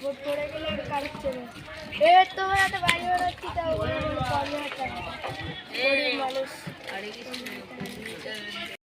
গুছিয়ে তো একটা বাড়ি বেড়াচ্ছি তাও পঞ্চাশ টাকা মানুষ।